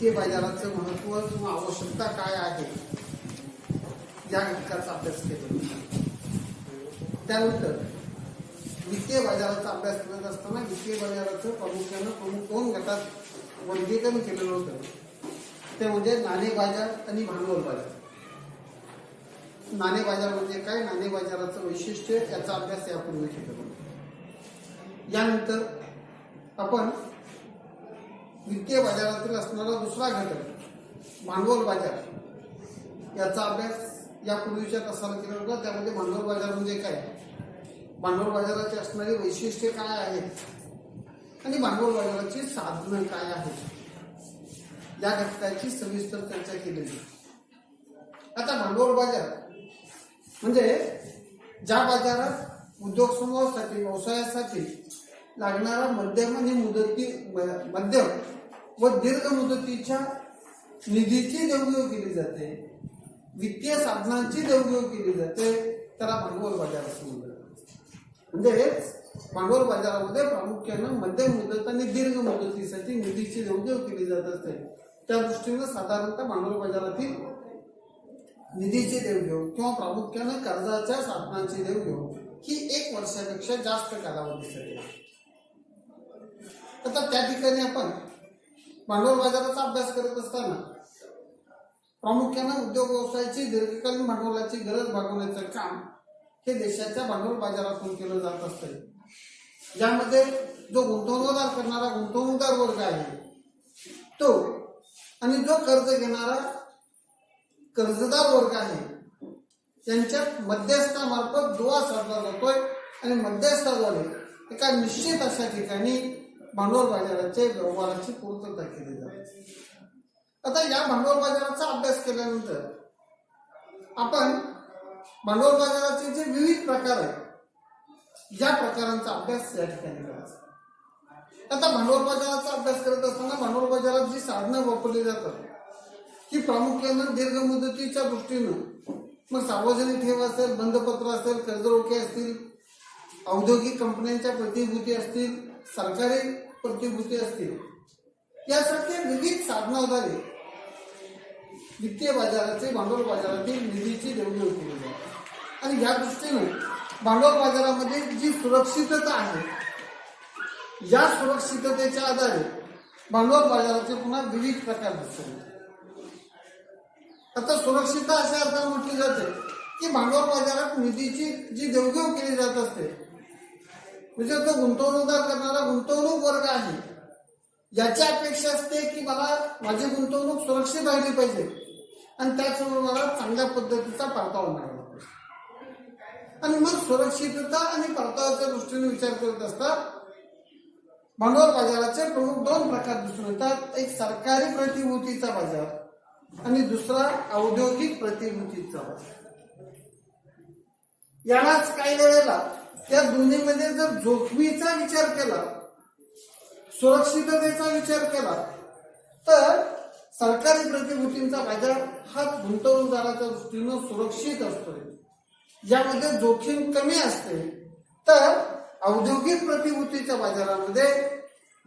वित्तीय बाजाराचं महत्त्व किंवा आवश्यकता काय आहे? या घटकाचा अभ्यास केला. त्यानंतर वित्तीय बाजाराचा अभ्यास करत असताना वित्तीय बाजाराचं प्रामुख्यानं प्रमुख दोन गटात वर्गीकरण केलेलं होतं. ते म्हणजे नाणे बाजार आणि भांडवल बाजार. नाणे बाजार म्हणजे काय? नाणे बाजाराचं वैशिष्ट्य याचा अभ्यास यापूर्वी केलेला यानंतर आपण वित्तीय बाजारातील असणारा दुसरा घटक भांडवल बाजार. याचा अभ्यास यापूर्वीच्या तासाला केला होता त्यामध्ये भांडवल बाजार म्हणजे काय? भांडवल बाजाराची असणारी वैशिष्ट्ये काय आहेत? आणि भांडवल बाजाराची साधनं काय आहेत? या घटकाची सविस्तर चर्चा केलेली आता भांडवल बाजार म्हणजे ज्या बाजारात उद्योग समूहासाठी व्यवसायासाठी लागणारा मध्यम आणि मुदती म- मध्यम व दीर्घ मुदतीच्या निधीची देवघेव केली जाते. वित्तीय साधनांची देवघेव केली जाते. त्याला भांडवल बाजार असं म्हणतात. म्हणजेच भांडवल बाजारामध्ये प्रामुख्यानं मध्यम मुदत आणि दीर्घ मुदतीसाठी निधीची देवघेव केली जात असते. त्या दृष्टीनं साधारणतः भांडवल बाजारातील निधीची देवघेव किंवा प्रामुख्यानं कर्जाच्या साधनांची देवघेव ही एक वर्षापेक्षा जास्त कालावधीसाठी आता त्या ठिकाणी आपण भांडवल बाजाराचा अभ्यास करत असताना प्रामुख्यानं उद्योग व्यवसायाची दीर्घकालीन भांडवलाची गरज भागवण्याचं काम हे देशाच्या भांडवल बाजारातून केलं जात असते. ज्यामध्ये जो गुंतवणूकदार करणारा गुंतवणूकदार वर्ग आहे तो आणि जो कर्ज घेणारा कर्जदार वर्ग आहे त्यांच्या मध्यस्थामार्फत दुवा साधला जातोय आणि मध्यस्थाद्वारे एका निश्चित अशा ठिकाणी भांडवल बाजाराचे व्यवहाराची पूर्तता केली जाते. आता या भांडवल बाजाराचा अभ्यास केल्यानंतर आपण भांडवल बाजाराचे जे विविध प्रकार आहेत या प्रकारांचा अभ्यास या ठिकाणी करायचा. आता भांडवल बाजाराचा अभ्यास करत असताना भांडवल बाजारात जी साधनं वापरली जातात ही प्रामुख्यानं दीर्घ मुदतीच्या दृष्टीनं मग सार्वजनिक ठेव असेल बंधपत्र असेल कर्जरोखे असतील औद्योगिक कंपन्यांच्या प्रतिभूती असतील सरकारी प्रतिभूती असतील. यासारखे विविध साधनाद्वारे वित्तीय बाजाराचे भांडवल बाजारातील निधीची देवघेव केली जाते आणि या दृष्टीने भांडवल बाजारामध्ये जी सुरक्षितता आहे या सुरक्षिततेच्या आधारे भांडवल बाजाराचे पुन्हा विविध प्रकार दिसतात. आता सुरक्षितता अशा अर्थाने म्हटली जाते की भांडवल बाजारात निधीची जी देवघेव केली जात असते म्हणजे तो गुंतवणूकदार करणारा गुंतवणूक वर्ग आहे. याची अपेक्षा असते की मला माझी गुंतवणूक सुरक्षित राहिली पाहिजे. आणि त्याचबरोबर मला चांगल्या पद्धतीचा परतावा मिळाला पाहिजे. आणि मग सुरक्षितता आणि परताव्याच्या दृष्टीने विचार करत असतात भांडवल बाजाराचे प्रमुख दोन प्रकार दिसून येतात. एक सरकारी प्रतिभूतीचा बाजार आणि दुसरा औद्योगिक प्रतिभूतीचा बाजार. यालाच काही वेळेला त्या दोन्हीमध्ये जर जोखमीचा विचार केला सुरक्षिततेचा विचार केला तर सरकारी प्रतिभूतींचा बाजार हा गुंतवणूकदाराच्या दृष्टीनं सुरक्षित असतो यामध्ये जोखीम कमी असते तर औद्योगिक प्रतिभूतीच्या बाजारामध्ये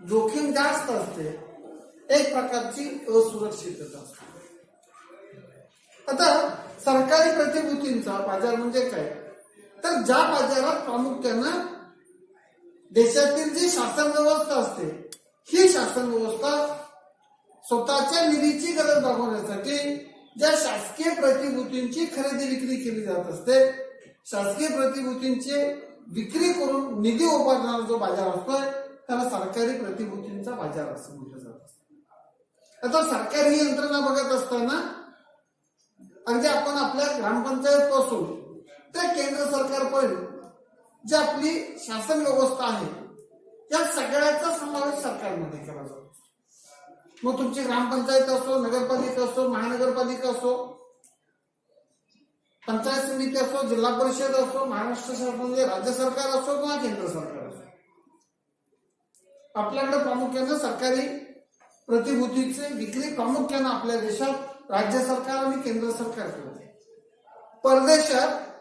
जोखीम जास्त असते. एक प्रकारची असुरक्षितता असते. आता सरकारी प्रतिभूतींचा बाजार म्हणजे काय? तर ज्या बाजारात प्रामुख्यानं देशातील जी शासन व्यवस्था असते ही शासन व्यवस्था स्वतःच्या निधीची गरज भागवण्यासाठी ज्या शासकीय प्रतिभूतींची खरेदी विक्री केली जात असते शासकीय प्रतिभूतींची विक्री करून निधी उभारणारा जो बाजार असतोय त्याला सरकारी प्रतिभूतींचा बाजार असं म्हटलं जात आता सरकारी यंत्रणा बघत असताना अगदी आपण आपल्या ग्रामपंचायत पासून ते केंद्र सरकारपर्यंत जी आपली शासन व्यवस्था आहे या सगळ्याचा समावेश सरकारमध्ये केला जातो. मग तुमची ग्रामपंचायत असो नगरपालिका असो महानगरपालिका असो पंचायत समिती असो जिल्हा परिषद असो महाराष्ट्र शासन म्हणजे राज्य सरकार असो किंवा केंद्र सरकार असो. आपल्याकडे प्रामुख्यानं सरकारी प्रतिभूतीची विक्री प्रामुख्यानं आपल्या देशात राज्य सरकार आणि केंद्र सरकार करते. परदेशात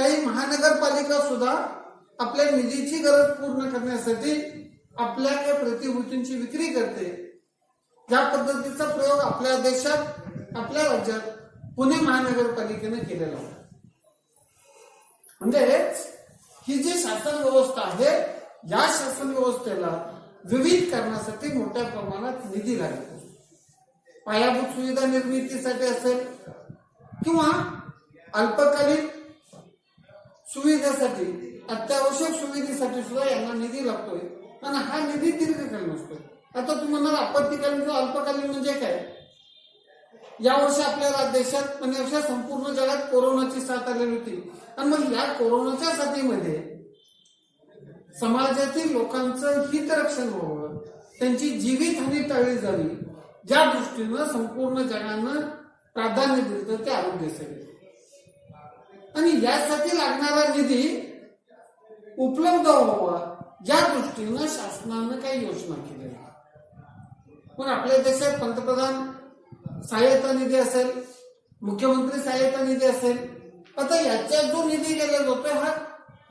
काही महानगरपालिका सुद्धा आपल्या निधीची गरज पूर्ण करण्यासाठी आपल्या त्या प्रतिभूतींची विक्री करते. या पद्धतीचा प्रयोग आपल्या देशात आपल्या राज्यात पुणे महानगरपालिकेने केलेला होता म्हणजेच ही जी शासन व्यवस्था आहे या शासन व्यवस्थेला विविध करण्यासाठी मोठ्या प्रमाणात निधी लागतो. पायाभूत सुविधा निर्मितीसाठी असेल किंवा अल्पकालीन सुविधेसाठी अत्यावश्यक सुविधेसाठी सुद्धा यांना निधी लागतोय. पण हा निधी दीर्घकालीन असतोय आता तुम्ही म्हणाल आपत्तीकालीन किंवा अल्पकालीन म्हणजे काय? यावर्षी आपल्या देशात म्हणजे अशा संपूर्ण जगात कोरोनाची साथ आलेली होती. आणि मग या कोरोनाच्या साथीमध्ये समाजातील लोकांचं हितरक्षण व्हावं. त्यांची जीवितहानी टाळली जावी. ज्या दृष्टीनं संपूर्ण जगानं प्राधान्य दिलं ते आरोग्य आणि यासाठी लागणारा निधी उपलब्ध व्हावा या दृष्टीनं शासनानं काही योजना केल्या पण आपल्या देशात पंतप्रधान सहाय्यता निधी असेल मुख्यमंत्री सहाय्यता निधी असेल आता याच्यात जो निधी गेला जातोय हा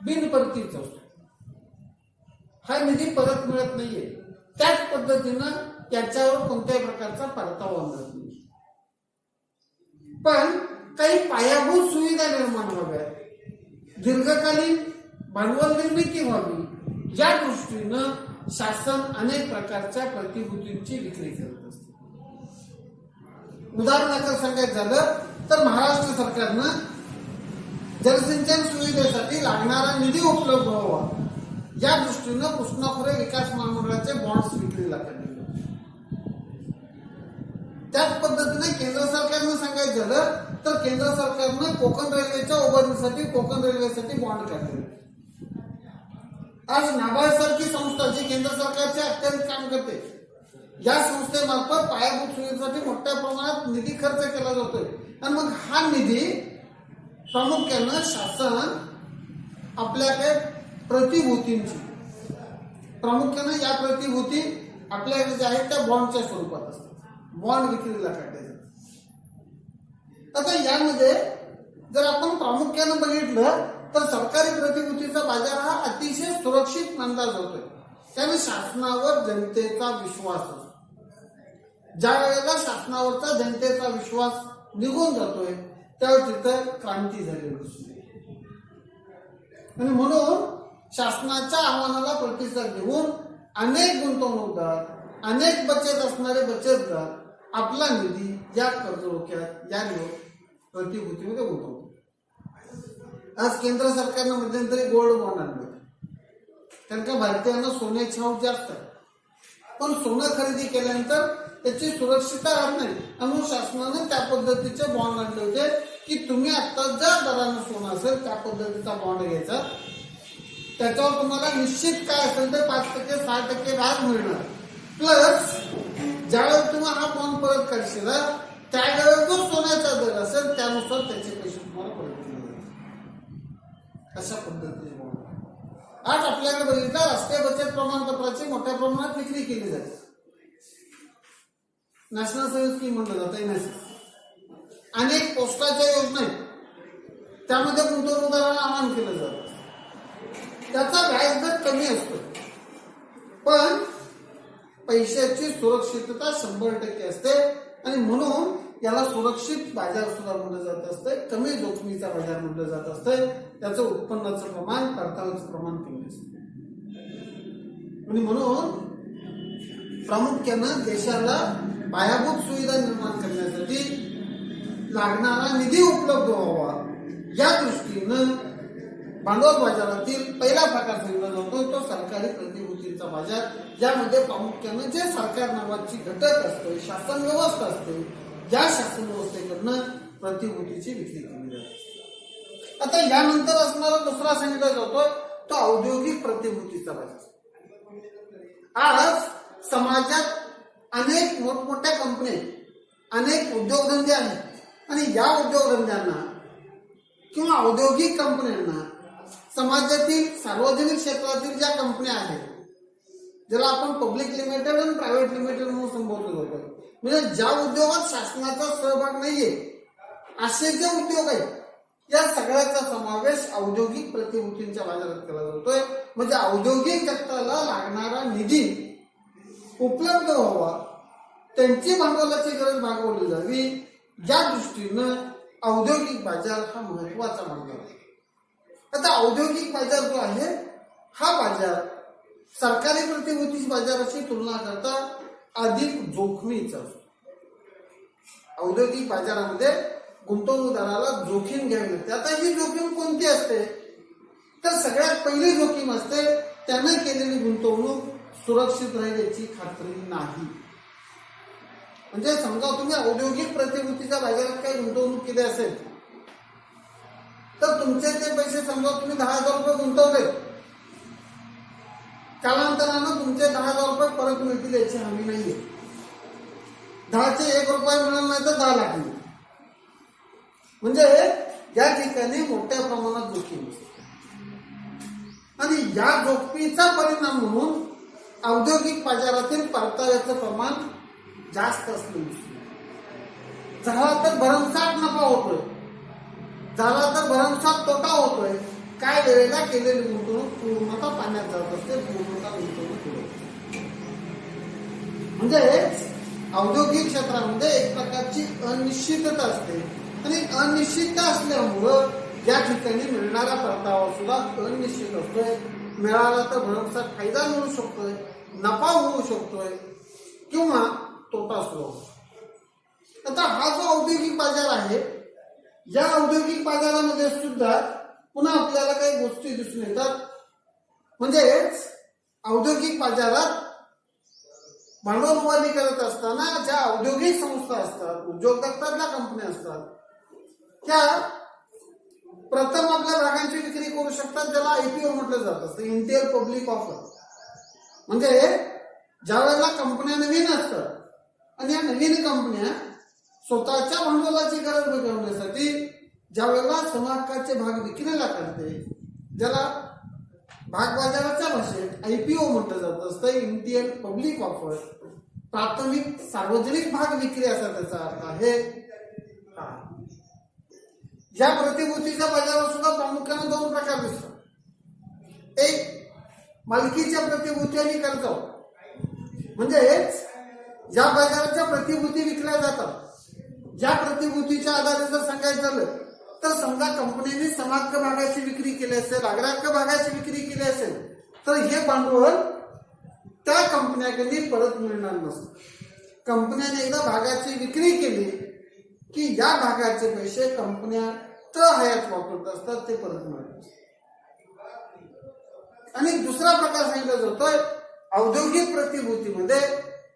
बिनपरतीचा असतो हा निधी परत मिळत नाहीये. त्याच पद्धतीनं याच्यावर कोणत्याही प्रकारचा परतावा मिळत नाही पण काही पायाभूत सुविधा निर्माण व्हाव्या दीर्घकालीन भांडवल निर्मिती व्हावी. या दृष्टीनं शासन अनेक प्रकारच्या प्रतिभूतींची विक्री करत असते. उदाहरणार्थ सांगायचं झालं तर महाराष्ट्र सरकारनं जलसिंचन सुविधेसाठी लागणारा निधी उपलब्ध व्हावा. या दृष्टीनं कृष्णा खोरे विकास महामंडळाचे बॉन्ड्स विक्रीला काढले त्याच पद्धतीने केंद्र सरकारनं सांगायचं झालं तर केंद्र सरकारनं कोकण रेल्वेच्या उभारणीसाठी कोकण रेल्वेसाठी बॉन्ड काढले. आज नाबार्ड सारखी संस्था जी केंद्र सरकारचे अत्यंत काम करते या संस्थेमार्फत पायाभूत सुविधेसाठी मोठ्या प्रमाणात निधी खर्च केला जातोय. आणि मग हा निधी प्रामुख्यानं शासन आपल्याकडे प्रतिभूतींची प्रामुख्यानं या प्रतिभूती आपल्याकडे ज्या आहेत त्या बॉन्डच्या स्वरूपात असतात. बॉन्ड विक्रीला काय? आता यामध्ये जर आपण प्रामुख्यानं बघितलं तर सरकारी प्रतिभूतीचा बाजार हा अतिशय सुरक्षित मानला जातोय त्यामुळे शासनावर जनतेचा विश्वास असतो. ज्या वेळेला शासनावरचा जनतेचा विश्वास निघून जातोय त्यावेळी तिथं क्रांती झालेली असते आणि म्हणून शासनाच्या आव्हानाला प्रतिसाद देऊन अनेक गुंतवणूकदार अनेक बचत असणारे बचतदार आपला निधी या कर्जरोख्यात या प्रतिभूतीमध्ये गुंतवतो. आज केंद्र सरकारनं मध्यंतरी गोल्ड बॉन्ड आणले. कारण का भारतीयांना सोन्याची हाऊस जास्त पण सोनं खरेदी केल्यानंतर त्याची सुरक्षितता राहत नाही. म्हणून शासनाने त्या पद्धतीचे बॉन्ड आणले होते की तुम्ही आता ज्या दरानं सोनं असेल त्या पद्धतीचा बॉन्ड घ्यायचा. त्याच्यावर तुम्हाला निश्चित काय असेल ते पाच टक्के सहा टक्के व्याज मिळणार. प्लस ज्यावेळेस तुम्ही हा बॉन्ड परत करशील त्या जो सोन्याचा दर असेल त्यानुसार त्याचे पैसे तुम्हाला परत केले अशा पद्धतीने आज आपल्याकडे बघितलं राष्ट्रीय बचत प्रमाणपत्राची मोठ्या प्रमाणात विक्री केली जाते. नॅशनल सर्व्हिस स्कीम म्हणलं जातं एनएसएस अनेक पोस्टाच्या योजना आहेत. त्यामध्ये गुंतवणूकदाराला आवाहन केलं जातं. त्याचा व्याजदर कमी असतो. पण पैशाची सुरक्षितता शंभर टक्के असते. आणि म्हणून याला सुरक्षित बाजार सुद्धा म्हटलं जात असतंय कमी जोखमीचा बाजार म्हटलं जात असतंय. त्याचं उत्पन्नाचं प्रमाण परताव्याचं प्रमाण कमी असतं. आणि म्हणून प्रामुख्यानं देशाला पायाभूत सुविधा निर्माण करण्यासाठी लागणारा निधी उपलब्ध व्हावा. या दृष्टीनं भांडवल बाजारातील पहिला प्रकार सांगितला जातो तो सरकारी प्रतिभूतीचा समाजात ज्यामध्ये प्रामुख्यानं जे सरकार नावाची घटक असते शासन व्यवस्था असते या शासन व्यवस्थेकडनं प्रतिभूतीची विक्री केली जाते आता यानंतर असणारा दुसरा सांगितला जातो तो औद्योगिक प्रतिभूतीचा बाजार. आज समाजात अनेक मोठमोठ्या कंपन्या अनेक उद्योगधंदे आहेत आणि या उद्योगधंद्यांना किंवा औद्योगिक कंपन्यांना समाजातील सार्वजनिक क्षेत्रातील ज्या कंपन्या आहेत ज्याला आपण पब्लिक लिमिटेड आणि प्रायव्हेट लिमिटेड म्हणून संबोधलं जातो म्हणजे ज्या उद्योगात शासनाचा सहभाग नाहीये असे जे उद्योग आहेत या सगळ्याचा समावेश औद्योगिक प्रतिभूतींच्या बाजारात केला जातोय. म्हणजे औद्योगिक जगताला लागणारा निधी उपलब्ध व्हावा त्यांची भांडवलाची गरज भागवली जावी या दृष्टीनं औद्योगिक बाजार हा महत्त्वाचा मानला आहे. आता औद्योगिक बाजार जो आहे हा बाजार सरकारी प्रतिभूती बाजाराशी तुलना करता अधिक जोखमीचा असतो. औद्योगिक बाजारामध्ये गुंतवणूकदाराला जोखीम घ्यावी लागते. आता ही जोखीम कोणती असते? तर सगळ्यात पहिली जोखीम असते त्याने केलेली गुंतवणूक सुरक्षित राहील याची खात्री नाही. म्हणजे समजा तुम्ही औद्योगिक प्रतिभूतीच्या बाजारात काही गुंतवणूक केली असेल तर तुमचे ते पैसे समजा तुम्ही दहा हजार रुपये गुंतवले कालांतरानं तुमचे दहा हजार रुपये परत मिळतील याची हमी नाहीये. दहाचे एक रुपये मिळाला नाही तर दहा लाख म्हणजे या ठिकाणी मोठ्या प्रमाणात जोखीम आणि या जोखमीचा परिणाम म्हणून औद्योगिक बाजारातील परताव्याचं प्रमाण जास्त असलं झाला तर भरमसाठ नफा होतोय. झाला तर भरमसाठ तोटा होतोय. काय वेळेला केलेली गुंतवणूक पूर्णता पाण्यात जात असते पूर्णता गुंतवणूक होते म्हणजे औद्योगिक क्षेत्रामध्ये एक प्रकारची अनिश्चितता असते. आणि अनिश्चितता असल्यामुळं ज्या ठिकाणी मिळणारा परतावा सुद्धा अनिश्चित असतोय. मिळाला तर भरमसाठ फायदा मिळू शकतोय नफा होऊ शकतोय किंवा तोटा सुद्धा आता हा जो औद्योगिक बाजार आहे या औद्योगिक बाजारामध्ये सुद्धा पुन्हा आपल्याला काही गोष्टी दिसून येतात. म्हणजेच औद्योगिक बाजारात भांडवल उभारणी करत असताना ज्या औद्योगिक संस्था असतात उद्योगदत्तातल्या कंपन्या असतात त्या प्रथम आपल्या भागांची विक्री करू शकतात ज्याला आयपीओ म्हटलं जात. म्हणजे असतं इंडियन पब्लिक ऑफर म्हणजे ज्या वेळेला कंपन्या नवीन असतात आणि या नवीन कंपन्या स्वतःच्या भांडवलाची गरज बजावण्यासाठी ज्या वेळेला समहक्काचे भाग विक्रीला करते ज्याला भाग बाजाराच्या भाषेत आयपीओ म्हटलं जात असतं इंडियन पब्लिक ऑफर प्राथमिक सार्वजनिक भाग विक्री असा त्याचा अर्थ आहे. या प्रतिभूतीच्या बाजारात सुद्धा प्रामुख्याने दोन प्रकार दिसतात. एक मालकीच्या प्रतिभूती आणि कर्जाव म्हणजेच ज्या बाजाराच्या प्रतिभूती विकल्या जातात ज्या प्रतिभूतीच्या आधारे जर सांगायचं झालं तर समजा कंपनीने समाक्क भागाची विक्री केली असेल अग्राहक भागाची विक्री केली असेल तर हे भांडवल त्या कंपन्याकडे परत मिळणार नसतं. कंपन्याने एकदा भागाची विक्री केली की या भागाचे पैसे कंपन्या तर हयात वापरत असतात ते परत मिळत आणि दुसरा प्रकार सांगितला जातोय औद्योगिक प्रतिभूतीमध्ये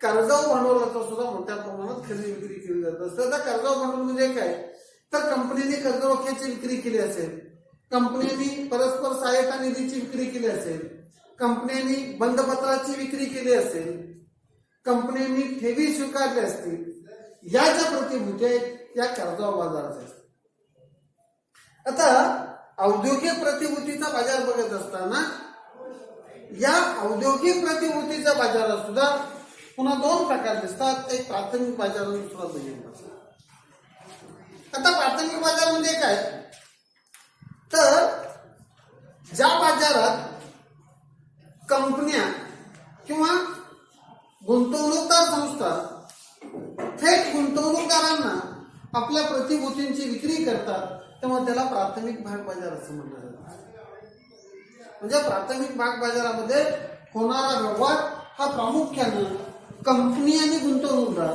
कर्जाऊ भांडवलाचा सुद्धा मोठ्या प्रमाणात खरेदी विक्री केली जात असते. तर कर्जाऊ भांडवल म्हणजे काय? तर कंपनीने कर्जरोख्याची विक्री केली असेल. कंपनीने परस्पर सहायता निधीची विक्री केली असेल. कंपन्यांनी बंदपत्राची विक्री केली असेल. कंपन्यांनी ठेवी स्वीकारल्या असतील. या ज्या प्रतिभूती आहेत या कर्जा बाजाराच्या असतात आता औद्योगिक प्रतिभूतीचा बाजार बघत असताना या औद्योगिक प्रतिभूतीचा बाजारात सुद्धा पुन्हा दोन प्रकार दिसतात. एक प्राथमिक बाजार सुद्धा दुसरा आता प्राथमिक बाजार म्हणजे काय? तर ज्या बाजारात कंपन्या किंवा गुंतवणूकदार संस्था थेट गुंतवणूकदारांना आपल्या प्रतिभूतींची विक्री करतात तेव्हा त्याला प्राथमिक भाग बाजार असं म्हटलं जातं म्हणजे प्राथमिक भाग बाजारामध्ये होणारा व्यवहार हा प्रामुख्यानं कंपनी आणि गुंतवणूकदार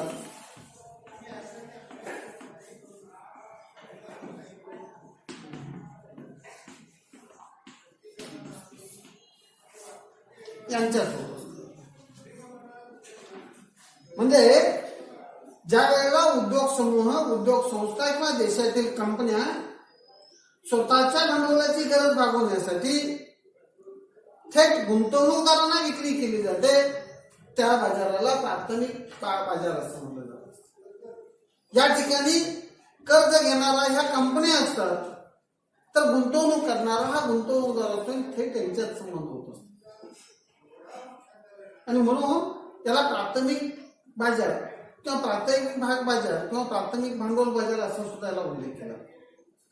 यांच्यासोबत म्हणजे ज्या वेळेला उद्योग समूह उद्योग संस्था किंवा देशातील कंपन्या स्वतःच्या भांडवलाची गरज भागवण्यासाठी थेट गुंतवणूकदारांना विक्री केली जाते त्या बाजाराला प्राथमिक काळ बाजार असं म्हटलं जात. या ठिकाणी कर्ज घेणारा ह्या कंपन्या असतात तर गुंतवणूक करणारा हा गुंतवणूकदारातून थेट यांच्यात संबंध होत असतो. आणि म्हणून त्याला प्राथमिक बाजार किंवा प्राथमिक भाग बाजार किंवा प्राथमिक भांडवल बाजार असं सुद्धा याला उल्लेख केला.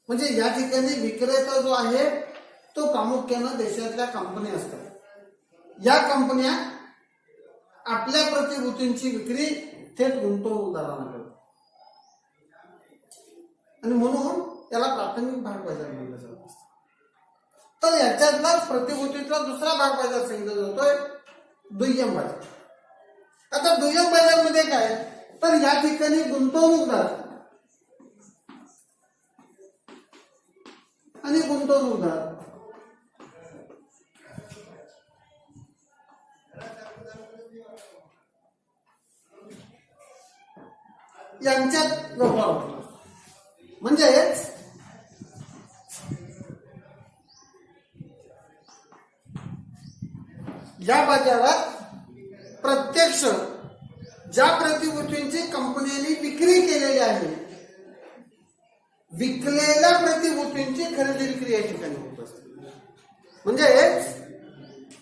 म्हणजे या ठिकाणी विक्रेता जो आहे तो प्रामुख्यानं देशातल्या कंपन्या असतात. या कंपन्या आपल्या प्रतिभूतींची विक्री थेट गुंतवणूकदारांना करतात. आणि म्हणून त्याला प्राथमिक भाग बाजार म्हणलं जात तर याच्यातलाच प्रतिभूतीतला दुसरा भाग बाजार सांगितला जातोय दुय्यम बाजार आता दुय्यम बाजारमध्ये काय? तर या ठिकाणी गुंतवणूकदार आणि गुंतवणूकदार यांच्यात व्यवहार होतो म्हणजेच या बाजारात प्रत्यक्ष ज्या प्रतिभूतींची कंपनीने विक्री केलेली आहे विकलेल्या प्रतिभूतींची खरेदी विक्री या ठिकाणी होत असते. म्हणजे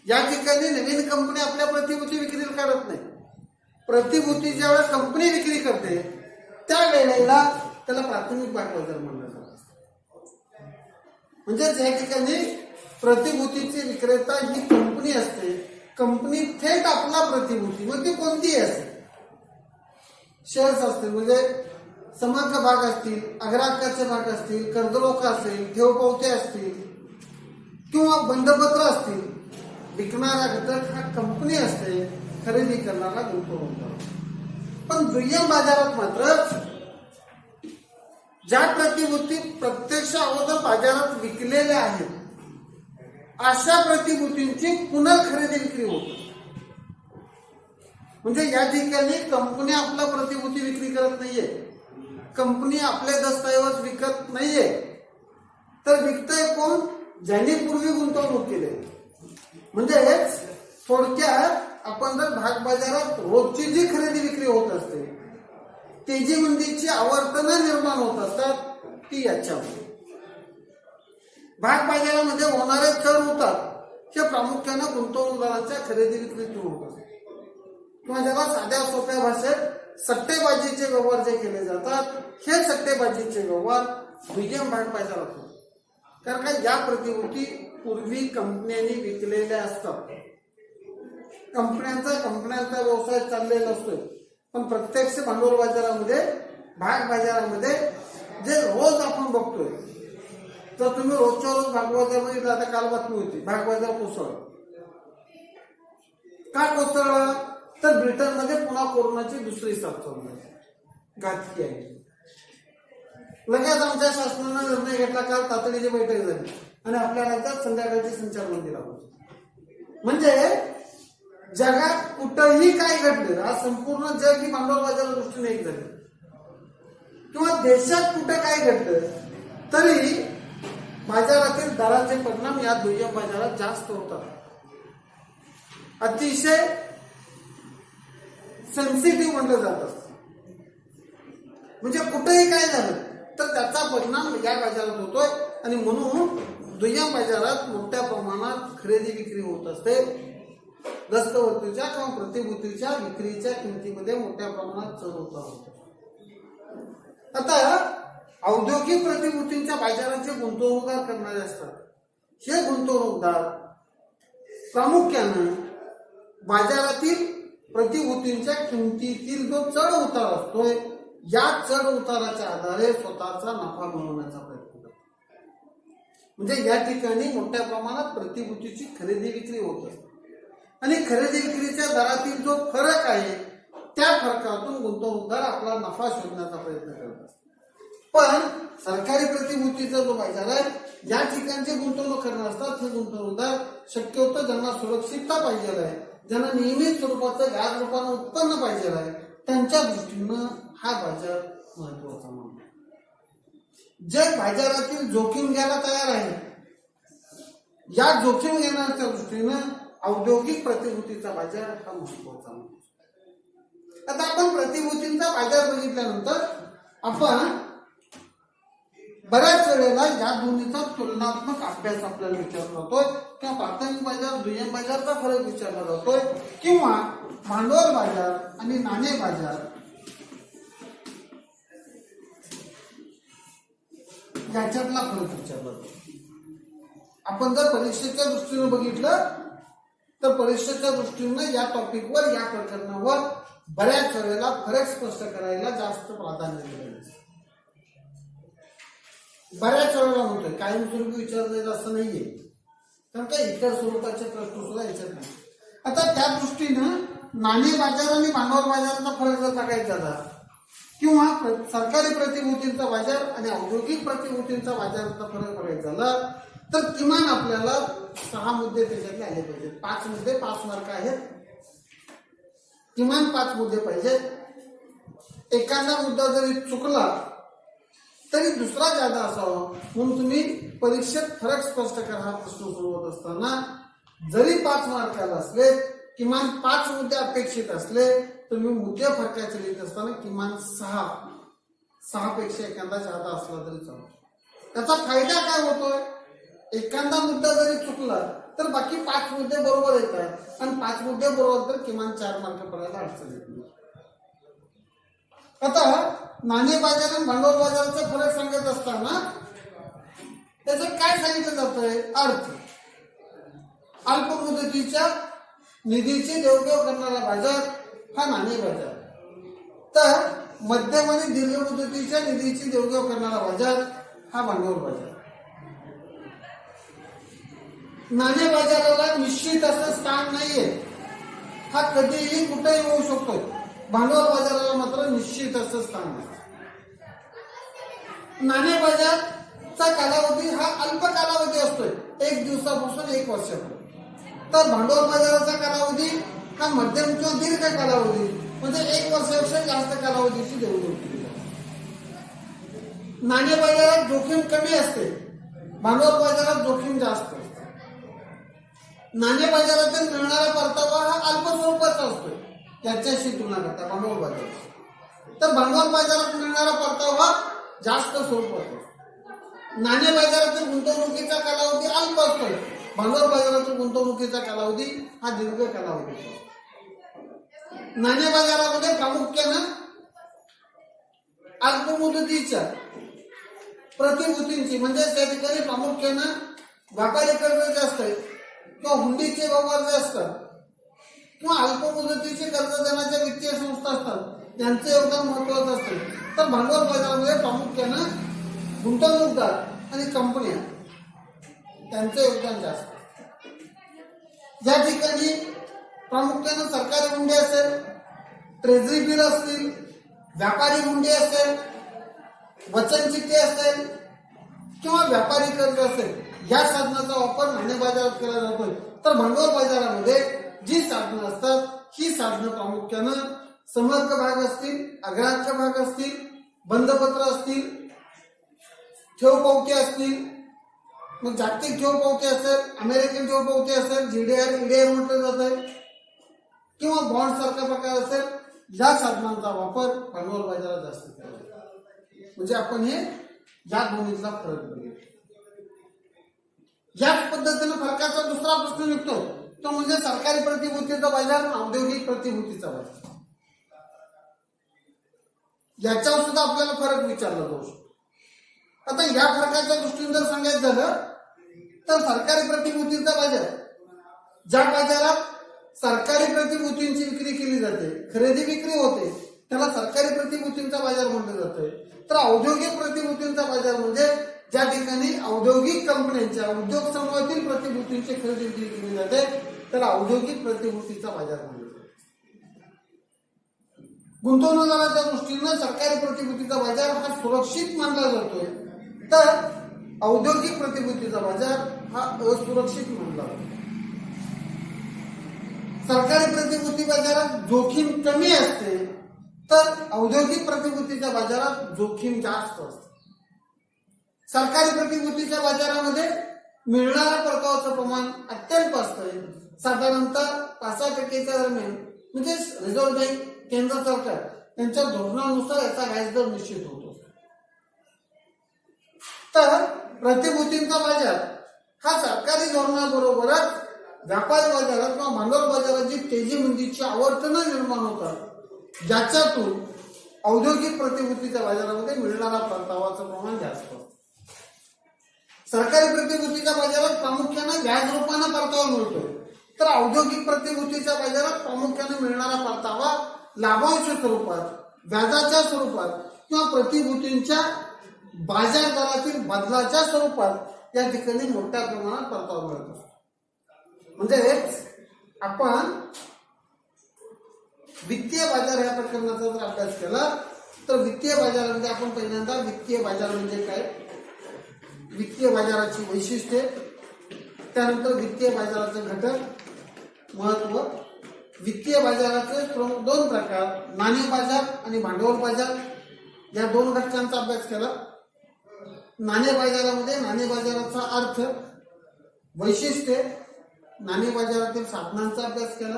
या ठिकाणी नवीन कंपनी आपल्या प्रतिभूती विक्री काढत नाही. प्रतिभूती ज्यावेळेस कंपनी विक्री करते त्या वेळेला त्याला प्राथमिक भागबाजार म्हणलं जातं म्हणजेच या ठिकाणी प्रतिभूतीची विक्रेता ही कंपनी असते. कंपनी थेट आपला प्रतिभूती मग ती कोणतीही असते. शेअर्स असतील म्हणजे समग्र भाग असतील अग्राहकाचे भाग असतील कर्जरोखा असेल ठेवपावते असतील किंवा बंधपत्र असतील विकणारा घटक हा कंपनी असते खरेदी करणारा गुंतवणूकदार. पण दुय्यम बाजारात मात्र ज्या प्रतिभूती प्रत्यक्ष अगोदर बाजारात विकलेल्या आहेत अशा प्रतिभूतींची पुनर्खरेदी विक्री होते. म्हणजे या ठिकाणी कंपनी आपला प्रतिभूती विक्री करत नाहीये. कंपनी आपले दस्तऐवज विकत नाहीये. तर विकतय कोण? ज्यांनी पूर्वी गुंतवणूक केली. म्हणजेच थोडक्यात आपण जर भाग बाजारात रोजची जी खरेदी विक्री होत असते तेजी मंदीची आवर्तनं निर्माण होत असतात ती याच्यामध्ये. भागबाजारामध्ये होणारे चढ उतार हे प्रामुख्याने गुंतवणूकदारांच्या खरेदी विक्रीतून होत असतात किंवा ज्याला साध्या सोप्या भाषेत सट्टेबाजीचे व्यवहार जे केले जातात हे सट्टेबाजीचे व्यवहार दुय्यम भाग बाजारात होतात कारण का या प्रतिभूती पूर्वी कंपन्यांनी विकलेल्या असतात. कंपन्यांचा कंपन्यांचा व्यवसाय चाललेला असतोय. पण प्रत्यक्ष भांडवल बाजारामध्ये भाग बाजारामध्ये जे रोज आपण बघतोय तर तुम्ही रोजच्या रोज भाग बाजार बघितला आता काल बातमी होती भाग कोसळ. का कोसळला तर ब्रिटनमध्ये पुन्हा कोरोनाची दुसरी साथ चालू आहे. घातकी आहे. लगेच आमच्या शासनानं निर्णय घेतला काल तातडीची बैठक झाली. आणि आपल्या राज्यात संध्याकाळची संचारबंदी लावली म्हणजे जगात कुठंही काय घडलं आज संपूर्ण जग ही भांडवल बाजाराच्या दृष्टीने एक झालं. किंवा देशात कुठं काय घडलं तरी बाजारातील दराचे परिणाम या दुय्यम बाजारात जास्त होतात. अतिशय सेन्सिटिव्ह म्हणलं जात असतं. म्हणजे कुठेही काय झालं तर त्याचा परिणाम या बाजारात होतोय आणि म्हणून दुय्यम बाजारात मोठ्या प्रमाणात खरेदी विक्री होत असते. दस्तवस्तूच्या किंवा प्रतिभूतीच्या विक्रीच्या किमतीमध्ये मोठ्या प्रमाणात चढ होत. आता औद्योगिक प्रतिभूतींच्या बाजाराचे गुंतवणूकदार करणारे असतात. हे गुंतवणूकदार प्रामुख्यानं बाजारातील प्रतिभूतींच्या किमतीतील जो चढ उतार असतोय या चढ उताराच्या आधारे स्वतःचा नफा मिळवण्याचा प्रयत्न करतात. म्हणजे या ठिकाणी मोठ्या प्रमाणात प्रतिभूतीची खरेदी विक्री होत असते. आणि खरेदी विक्रीच्या दरातील जो फरक आहे त्या फरकातून गुंतवणूकदार आपला नफा शोधण्याचा प्रयत्न करत असतात. पण सरकारी प्रतिभूतीचा जो बाजार आहे या ठिकाणचे गुंतवणूक करणार असतात हे गुंतवणूकदार शक्यतो ज्यांना सुरक्षितता पाहिजे आहे ज्यांना नियमित स्वरूपाचं व्याज रूपानं उत्पन्न पाहिजे आहे. त्यांच्या दृष्टीनं हा बाजार महत्त्वाचा मानतो जग बाजारातील जोखीम घ्यायला तयार आहे. या जोखीम घेण्याच्या दृष्टीनं औद्योगिक प्रतिभूतीचा बाजार हा महत्त्वाचा आता आपण प्रतिभूतींचा बाजार बघितल्यानंतर आपण बऱ्याच वेळेला या दोन्हीचा तुलनात्मक अभ्यास आपल्याला विचारला जातोय. किंवा प्राथमिक बाजार दुय्यम बाजारचा फरक विचारला जातोय. किंवा भांडवल बाजार आणि नाणे बाजार. याच्यातला फरक विचारला जातो. आपण जर परीक्षेच्या दृष्टीने बघितलं तर परीक्षेच्या दृष्टीनं या टॉपिकवर या प्रकरणावर बऱ्याच वेळेला फरक स्पष्ट करायला जास्त प्राधान्य दिलं असतं. बऱ्याच वेळेला होतोय. कायमस्वरूपी विचारलेलं असं नाहीये. कारण का इतर स्वरूपाचे प्रश्न सुद्धा याच्यात नाही. आता त्या दृष्टीनं नाणे बाजार आणि भांडवल बाजाराचा फरक जर टाकायचा झाला किंवा सरकारी प्रतिभूतींचा बाजार आणि औद्योगिक प्रतिभूतींचा बाजाराचा फरक करायचा झाला तर किमान आपल्याला सहा मुद्दे त्याच्यातले आले पाहिजेत. पाच मुद्दे पाच मार्क आहेत. किमान पाच मुद्दे पाहिजेत. एखादा मुद्दा जरी चुकला तरी दुसरा जादा असावा हो, म्हणून तुम्ही परीक्षेत फरक स्पष्ट करा हा प्रश्न सोडवत असताना. जरी पाच मार्काला असले किमान पाच मुद्दे अपेक्षित असले तुम्ही मुद्दे फरकाचे लिहित असताना किमान सहा सहा पेक्षा एखादा जादा असला तरी चालतो. त्याचा फायदा काय होतोय? एखादा मुद्दा जरी चुकला तर बाकी पाच मुद्दे बरोबर येतात. आणि पाच मुद्दे बरोबर तर किमान चार मार्क पडायला अडचण येत नाही. आता नाणे बाजार आणि भांडवल बाजाराचा फरक सांगत असताना त्याचं काय सांगितलं जातंय? अर्थ. अल्प मुदतीच्या निधीची देवघेव करणारा बाजार हा नाणे बाजार तर मध्यम आणि दीर्घ मुदतीच्या निधीची देवघेव करणारा बाजार हा भांडवल बाजार. नाणे बाजाराला निश्चित असं स्थान नाहीये. हा कधीही कुठेही होऊ शकतो भांडवल बाजाराला मात्र निश्चित असं स्थान नाणे नाणे बाजारचा कालावधी हा अल्प कालावधी असतोय. एक दिवसापासून एक वर्षापर्यंत तर भांडवल बाजाराचा कालावधी हा मध्यम किंवा दीर्घ कालावधी म्हणजे एक वर्षापेक्षा जास्त कालावधीची देवघेव केली जाते नाणे बाजारात जोखीम कमी असते. भांडवल बाजारात जोखीम जास्त असते. नाणे बाजारातून मिळणारा परतावा हा अल्प स्वरूपाचा असतो त्याच्याशी तुलना करता भांडवल बाजार तर भांडवल बाजारात मिळणारा परतावा जास्त स्वरूप असतो नाणे बाजारातील गुंतवणुकीचा कालावधी अल्प असतो. भांडवल बाजारातील गुंतवणुकीचा कालावधी हा दीर्घ कालावधी असतो नाणे बाजारामध्ये प्रामुख्यानं अल्प मुदतीच्या प्रतिभूतींची म्हणजे त्या ठिकाणी प्रामुख्यानं व्यापारी कर्ज जास्त आहे किंवा हुंडीचे व्यवहार जास्त असतात किंवा अल्प मुदतीचे कर्ज देण्याच्या वित्तीय संस्था असतात त्यांचं योगदान महत्वाचं असतं. तर भांडवल बाजारामध्ये प्रामुख्यानं गुंतवणूकदार आणि कंपन्या त्यांचं योगदान जास्त. ज्या या ठिकाणी प्रामुख्यानं सरकारी हुंडी असेल ट्रेझरी बिल असतील व्यापारी हुंडी असेल वचन चिठ्ठी असेल किंवा व्यापारी कर्ज असेल या साधनाचा वापर नाणे बाजारात केला जातोय. तर भांडवल बाजारामध्ये जी साधनं असतात ही साधनं प्रामुख्यानं समर्थ भाग असतील अग्राह्य भाग असतील बंधपत्र असतील ठेव पावती असतील मग जागतिक असेल, अमेरिकन ठेव पावती असेल जीडीआर ईडीआर म्हटलं जात आहे, किंवा बॉन्ड सारखा प्रकार असेल, या साधनांचा वापर भांडवल बाजारात जास्त जातो. म्हणजे आपण हे या फरक याच फरकाचा दुसरा प्रश्न निघतो तो म्हणजे सरकारी प्रतिभूतीचा बाजार औद्योगिक प्रतिभूतीचा बाजार याच्यावर सुद्धा आपल्याला फरक विचारला जाऊ शकतो. आता या फरकाच्या दृष्टीने जर सांगायचं झालं तर सरकारी प्रतिभूतींचा बाजार ज्या बाजारात सरकारी प्रतिभूतींची विक्री केली जाते खरेदी विक्री होते त्याला सरकारी प्रतिभूतींचा बाजार म्हटलं जातंय. तर औद्योगिक प्रतिभूतींचा बाजार म्हणजे ज्या ठिकाणी औद्योगिक कंपन्यांच्या उद्योग समूहातील प्रतिभूतींची खरेदी विक्री केली जाते त्याला औद्योगिक प्रतिभूतीचा बाजार म्हणलं गुंतवणूकदाराच्या दृष्टीनं सरकारी प्रतिभूतीचा बाजार हा सुरक्षित मानला जातोय. तर औद्योगिक प्रतिभूतीचा बाजार हा असुरक्षित मानला जातो. सरकारी प्रतिभूती बाजारात जोखीम कमी असते तर औद्योगिक प्रतिभूतीच्या बाजारात जोखीम जास्त असते. सरकारी प्रतिभूतीच्या बाजारामध्ये मिळणाऱ्या परतावाचं प्रमाण अत्यल्प असतं. साधारणतः पाच सहा टक्केच्या दरम्यान म्हणजे रिझर्व्ह बँक केंद्र सरकार. त्यांच्या धोरणानुसार याचा व्याजदर निश्चित होतो. तर प्रतिभूतींचा बाजार हा सरकारी धोरणाबरोबरच व्यापारी बाजारात किंवा भांडवल बाजारात जी तेजी मंदीची आवर्तनं निर्माण होतात ज्याच्यातून औद्योगिक प्रतिभूतीच्या बाजारामध्ये मिळणारा परतावाचं प्रमाण जास्त असतं. सरकारी प्रतिभूतीच्या बाजारात प्रामुख्याने व्याज रूपाने परतावा मिळतो तर औद्योगिक प्रतिभूतीच्या बाजारात प्रामुख्याने मिळणारा परतावा लाभांश स्वरूपात व्याजाच्या स्वरूपात किंवा प्रतिभूतींच्या बाजार दरातील बदलाच्या स्वरूपात या ठिकाणी मोठ्या प्रमाणात परतावा मिळत असतो. म्हणजेच आपण वित्तीय बाजार या प्रकरणाचा जर अभ्यास केला तर वित्तीय बाजारामध्ये आपण पहिल्यांदा वित्तीय बाजार म्हणजे काय? वित्तीय बाजाराची वैशिष्ट्ये त्यानंतर वित्तीय बाजाराचे घटक महत्त्व वित्तीय बाजाराचे प्रमुख दोन प्रकार नाणी बाजार आणि भांडवल बाजार. या दोन घटकांचा अभ्यास केला. नाणे बाजारामध्ये नाणे बाजाराचा अर्थ वैशिष्ट्ये. नाणे बाजारातील साधनांचा अभ्यास केला.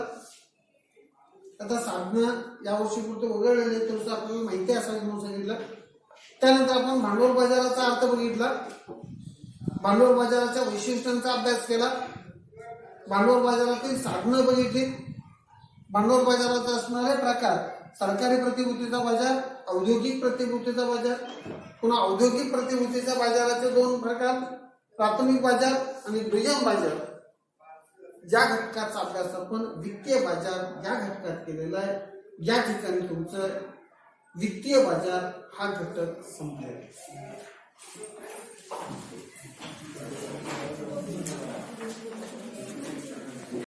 आता साधनं यावर्षी पुरतं वगळलेले तर आपल्याला माहिती असावी म्हणून सांगितलं. त्यानंतर आपण भांडवल बाजाराचा अर्थ बघितला. भांडवल बाजाराच्या वैशिष्ट्यांचा अभ्यास केला. भांडवल बाजारातील साधनं बघितली. भांडवल बाजारात असणारे प्रकार सरकारी प्रतिभूतीचा बाजार औद्योगिक प्रतिभूतीचा बाजार पुन्हा औद्योगिक प्रतिभूतीच्या बाजाराचे दोन प्रकार प्राथमिक बाजार आणि दुय्यम बाजार. ज्या घटकाचा अभ्यास आपण वित्तीय बाजार या घटकात केलेला आहे या ठिकाणी तुमचं वित्तीय बाजार हा घटक संपलेला